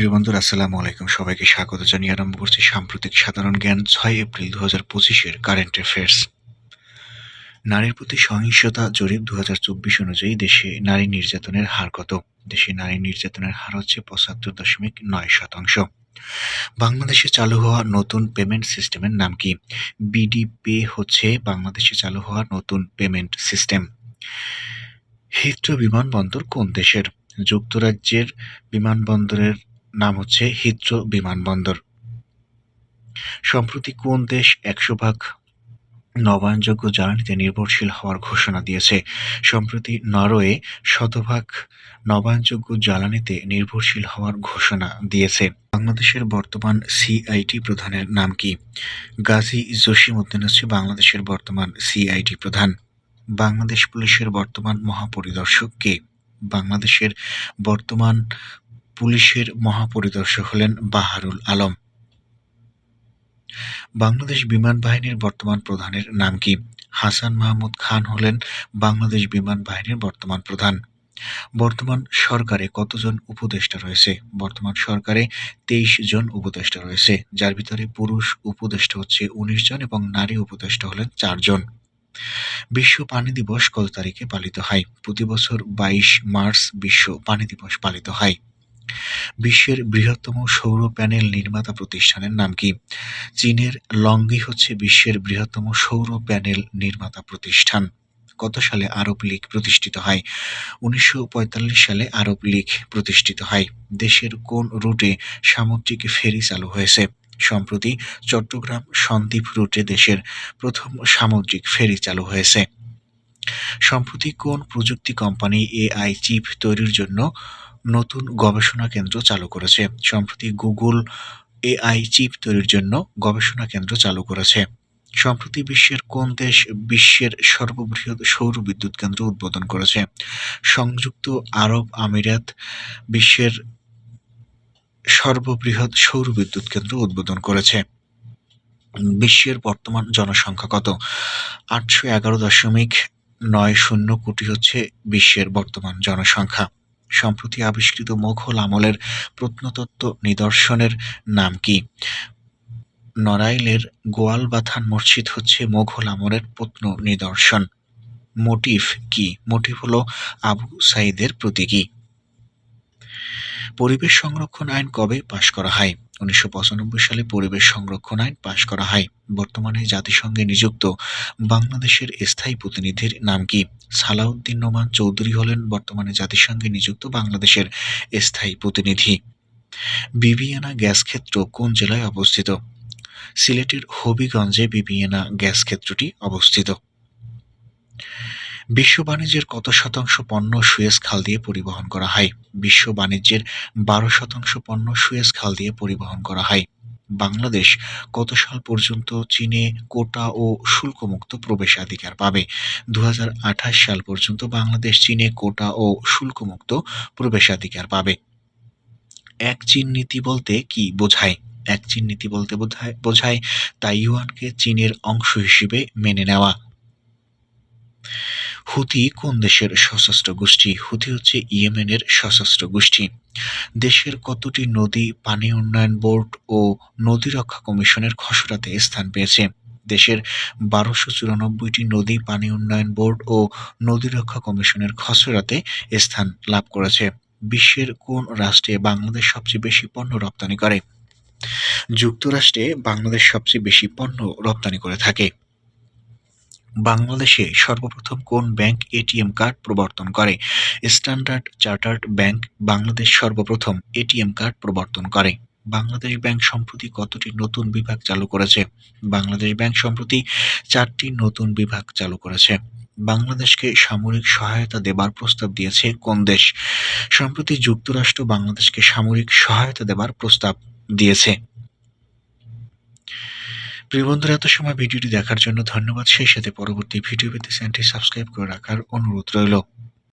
প্রিয় বন্ধুরা, আসসালামু আলাইকুম। সবাইকে স্বাগত জানিয়ে আরম্ভ করছি সাম্প্রতিক সাধারণ জ্ঞান, ছয় এপ্রিল দু হাজার পঁচিশের কারেন্ট অ্যাফেয়ার্স। নারীর প্রতি সহিংসতা, জরিপ দু হাজার চব্বিশ অনুযায়ী দেশে নারী নির্যাতনের হার কত? দেশে নারী নির্যাতনের হার হচ্ছে পঁচাত্তর দশমিক নয় শতাংশ। বাংলাদেশে চালু হওয়া নতুন পেমেন্ট সিস্টেমের নাম কি? বিডি পে হচ্ছে বাংলাদেশে চালু হওয়া নতুন পেমেন্ট সিস্টেম। হিথ্রো বিমানবন্দর কোন দেশের? যুক্তরাজ্যের বিমানবন্দরের নাম হচ্ছে হিথ্রো বিমানবন্দর। সম্প্রতি কোন দেশ একশো ভাগ নবায়নযোগ্য জ্বালানিতে নির্ভরশীল হওয়ার ঘোষণা দিয়েছে, সম্প্রতি নরওয়ে শতভাগ নবায়নযোগ্য জ্বালানিতে নির্ভরশীল হওয়ার ঘোষণা দিয়েছে। বাংলাদেশের বর্তমান সিআইটি প্রধানের নাম কি? গাজী জসিমউদ্দিন হচ্ছে বাংলাদেশের বর্তমান সিআইটি প্রধান। বাংলাদেশ পুলিশের বর্তমান মহাপরিদর্শক কে? বাংলাদেশের বর্তমান পুলিশের মহাপরিদর্শক হলেন বাহারুল আলম। বাংলাদেশ বিমান বাহিনীর বর্তমান প্রধানের নাম কি? হাসান মাহমুদ খান হলেন বাংলাদেশ বিমান বাহিনীর বর্তমান প্রধান। বর্তমান সরকারে কতজন উপদেষ্টা রয়েছে? বর্তমান সরকারে তেইশ জন উপদেষ্টা রয়েছে, যার ভিতরে পুরুষ উপদেষ্টা হচ্ছে উনিশ জন এবং নারী উপদেষ্টা হলেন চারজন বিশ্ব পানি দিবস কত তারিখে পালিত হয়? প্রতি বছর বাইশ মার্চ বিশ্ব পানি দিবস পালিত হয়। বিশ্বের বৃহত্তম সৌর প্যানেল নির্মাতা প্রতিষ্ঠানের নাম কি? চীনের লংগি হচ্ছে বিশ্বের বৃহত্তম সৌর প্যানেল নির্মাতা প্রতিষ্ঠান। কত সালে আরব লীগ প্রতিষ্ঠিত হয়? উনিশশো পঁয়তাল্লিশ সালে আরব লীগ প্রতিষ্ঠিত হয়। দেশের কোন রুটে সামুদ্রিক ফেরি চালু হয়েছে? সম্প্রতি চট্টগ্রাম সন্দ্বীপ রুটে দেশের প্রথম সামুদ্রিক ফেরি চালু হয়েছে। সম্প্রতি কোন প্রযুক্তি কোম্পানি এআই চিপ তৈরির জন্য নতুন গবেষণা কেন্দ্র চালু করেছে। সম্প্রতি গুগল এআই চিপ তৈরির জন্য গবেষণা কেন্দ্র চালু করেছে। সম্প্রতি বিশ্বের কোন দেশ বিশ্বের সর্ববৃহৎ সৌর বিদ্যুৎ কেন্দ্র উদ্বোধন করেছে? সংযুক্ত আরব আমিরাত বিশ্বের সর্ববৃহৎ সৌর বিদ্যুৎ কেন্দ্র উদ্বোধন করেছে। বিশ্বের বর্তমান জনসংখ্যা কত? আটশো এগারো দশমিক নয় শূন্য কোটি হচ্ছে বিশ্বের বর্তমান জনসংখ্যা। সম্প্রতি আবিষ্কৃত মোঘল আমলের প্রত্নতত্ত্ব নিদর্শনের নাম কি? নড়াইলের গোয়ালবাথান মসজিদ হচ্ছে মোঘল আমলের প্রত্ন নিদর্শন। মোটিফ কি? মোটিফ হলো আবু সাইদের প্রতীকী। পরিবেশ সংরক্ষণ আইন কবে পাশ করা হয়? উনিশশো পঁচানব্বই সালে পরিবেশ সংরক্ষণ আইন পাশ করা হয়। বর্তমানে জাতিসংঘে নিযুক্ত বাংলাদেশের স্থায়ী প্রতিনিধির নাম কি? সালাউদ্দিন নোমান চৌধুরী হলেন বর্তমানে জাতিসংঘে নিযুক্ত বাংলাদেশের স্থায়ী প্রতিনিধি। বিবিয়ানা গ্যাস ক্ষেত্র কোন জেলায় অবস্থিত? সিলেটের হবিগঞ্জে বিবিয়ানা গ্যাস ক্ষেত্রটি অবস্থিত। বিশ্ব বাণিজ্যের কত শতাংশ পণ্য সুয়েজ খাল দিয়ে পরিবহন করা হয়? বিশ্ব বাণিজ্যের বারো শতাংশ পণ্য সুয়েজ খাল দিয়ে পরিবহন করা হয়। বাংলাদেশ কত সাল পর্যন্ত চীনে কোটা ও শুল্কমুক্ত প্রবেশাধিকার পাবে? দু হাজার আঠাশ সাল পর্যন্ত বাংলাদেশ চীনে কোটা ও শুল্কমুক্ত প্রবেশাধিকার পাবে। এক চীন নীতি বলতে কি বোঝায়? এক চীন নীতি বলতে বোঝায় বোঝায় তাইওয়ানকে চীনের অংশ হিসেবে মেনে নেওয়া। হুথি কোন দেশের সশস্ত্র গোষ্ঠী? হুতি হচ্ছে ইয়েমেনের সশস্ত্র গোষ্ঠী। দেশের কতটি নদী, পানি উন্নয়ন বোর্ড ও নদী রক্ষা কমিশনের খসড়াতে স্থান পেয়েছে? দেশের বারোশো চুরানব্বইটি নদী, পানি উন্নয়ন বোর্ড ও নদী রক্ষা কমিশনের খসড়াতে স্থান লাভ করেছে। বিশ্বের কোন রাষ্ট্রে বাংলাদেশ সবচেয়ে বেশি পণ্য রপ্তানি করে? যুক্তরাষ্ট্রে বাংলাদেশ সবচেয়ে বেশি পণ্য রপ্তানি করে থাকে। বাংলাদেশে সর্বপ্রথম কোন ব্যাংক এটিএম কার্ড প্রবর্তন করে? স্ট্যান্ডার্ড চার্টার্ড ব্যাংক বাংলাদেশ সর্বপ্রথম এটিএম কার্ড প্রবর্তন করে। বাংলাদেশ ব্যাংক সম্প্রতি কতটি নতুন বিভাগ চালু করেছে? বাংলাদেশ ব্যাংক সম্প্রতি চারটি নতুন বিভাগ চালু করেছে। বাংলাদেশকে সামরিক সহায়তা দেবার প্রস্তাব দিয়েছে কোন দেশ? সম্প্রতি যুক্তরাষ্ট্র বাংলাদেশকে সামরিক সহায়তা দেবার প্রস্তাব দিয়েছে। প্রিয় বন্ধুরা, এত সময় ভিডিওটি দেখার জন্য ধন্যবাদ। সেই সাথে পরবর্তী ভিডিও পেতে চ্যানেলটি সাবস্ক্রাইব করে রাখার অনুরোধ রইল।